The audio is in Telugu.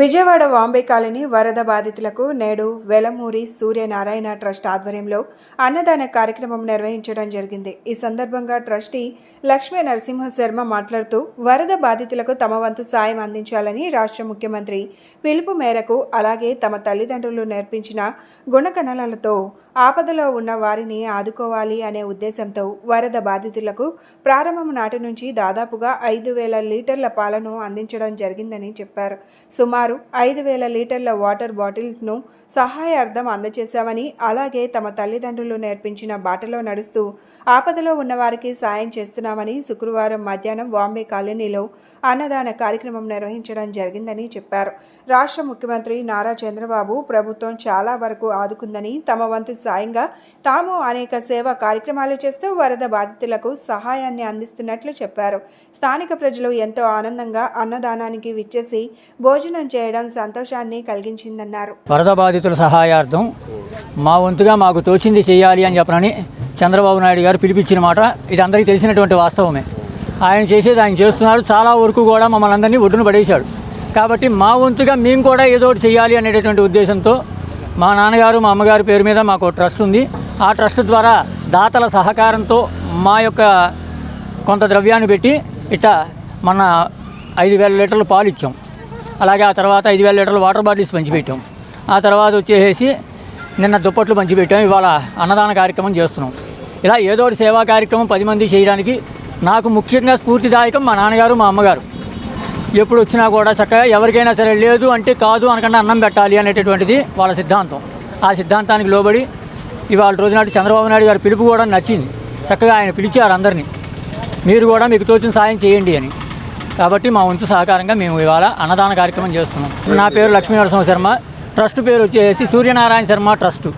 విజయవాడ వాంబే కాలనీ వరద బాధితులకు నేడు వెలమూరి సూర్యనారాయణ ట్రస్ట్ ఆధ్వర్యంలో అన్నదాన కార్యక్రమం నిర్వహించడం జరిగింది. ఈ సందర్భంగా ట్రస్టీ లక్ష్మీ నరసింహ శర్మ మాట్లాడుతూ వరద బాధితులకు తమ వంతు సాయం అందించాలని రాష్ట్ర ముఖ్యమంత్రి పిలుపు మేరకు అలాగే తమ తల్లిదండ్రులు నేర్పించిన గుణగణాలతో ఆపదలో ఉన్న వారిని ఆదుకోవాలి అనే ఉద్దేశంతో వరద బాధితులకు ప్రారంభం నాటి నుంచి దాదాపుగా ఐదు వేల లీటర్ల పాలను అందించడం జరిగిందని చెప్పారు. సుమారు ఐదు వేల లీటర్ల వాటర్ బాటిల్స్ను సహాయార్థం అందజేశామని అలాగే తమ తల్లిదండ్రులు నేర్పించిన బాటలో నడుస్తూ ఆపదలో ఉన్నవారికి సాయం చేస్తున్నామని శుక్రవారం మధ్యాహ్నం బాంబే కాలనీలో అన్నదాన కార్యక్రమం నిర్వహించడం జరిగిందని చెప్పారు. రాష్ట్ర ముఖ్యమంత్రి నారా చంద్రబాబు ప్రభుత్వం చాలా వరకు ఆదుకుందని తమ వంతు సాయంగా తాము అనేక సేవా కార్యక్రమాలు చేస్తూ వరద బాధితులకు సహాయాన్ని అందిస్తున్నట్లు చెప్పారు. స్థానిక ప్రజలు ఎంతో ఆనందంగా అన్నదానానికి విచ్చేసి భోజనం చేయడం సంతోషాన్ని కలిగించిందన్నారు. వరద బాధితుల సహాయార్థం మా వంతుగా మాకు తోచింది చేయాలి అని చెప్పనని చంద్రబాబు నాయుడు గారు పిలిపించిన మాట. ఇది అందరికీ తెలిసినటువంటి వాస్తవమే. ఆయన చేసేది ఆయన చేస్తున్నారు. చాలా వరకు కూడా మమ్మల్ని అందరినీ ఒడ్డున పడేశాడు. కాబట్టి మా వంతుగా మేము కూడా ఏదో ఒకటి చేయాలి అనేటటువంటి ఉద్దేశంతో మా నాన్నగారు మా అమ్మగారి పేరు మీద మాకు ట్రస్ట్ ఉంది. ఆ ట్రస్ట్ ద్వారా దాతల సహకారంతో మా యొక్క కొంత ద్రవ్యాన్ని పెట్టి ఇట్ట మన ఐదు వేల లీటర్లు పాలు ఇచ్చాం. అలాగే ఆ తర్వాత ఐదు వేల లీటర్లు వాటర్ బాటిల్స్ పంచిపెట్టాం. ఆ తర్వాత వచ్చేసి నిన్న దుప్పట్లు పంచిపెట్టాం. ఇవాళ అన్నదాన కార్యక్రమం చేస్తున్నాం. ఇలా ఏదో ఒకటి సేవా కార్యక్రమం పది మంది చేయడానికి నాకు ముఖ్యంగా స్ఫూర్తిదాయకం మా నాన్నగారు మా అమ్మగారు. ఎప్పుడు వచ్చినా కూడా చక్కగా ఎవరికైనా సరే లేదు అంటే కాదు అనకుండా అన్నం పెట్టాలి అనేటటువంటిది వాళ్ళ సిద్ధాంతం. ఆ సిద్ధాంతానికి లోబడి ఇవాళ రోజు నాటి చంద్రబాబు నాయుడు గారి పిలుపు కూడా నచ్చింది. చక్కగా ఆయన పిలిచారు అందరినీ. మీరు కూడా మీకు తోచిన సాయం చేయండి అని. కాబట్టి మా వంతు సహకారంగా మేము ఇవాళ అన్నదాన కార్యక్రమం చేస్తున్నాం. నా పేరు లక్ష్మీ నరసింహ శర్మ. ట్రస్ట్ పేరు వచ్చేసి సూర్యనారాయణ శర్మ ట్రస్ట్.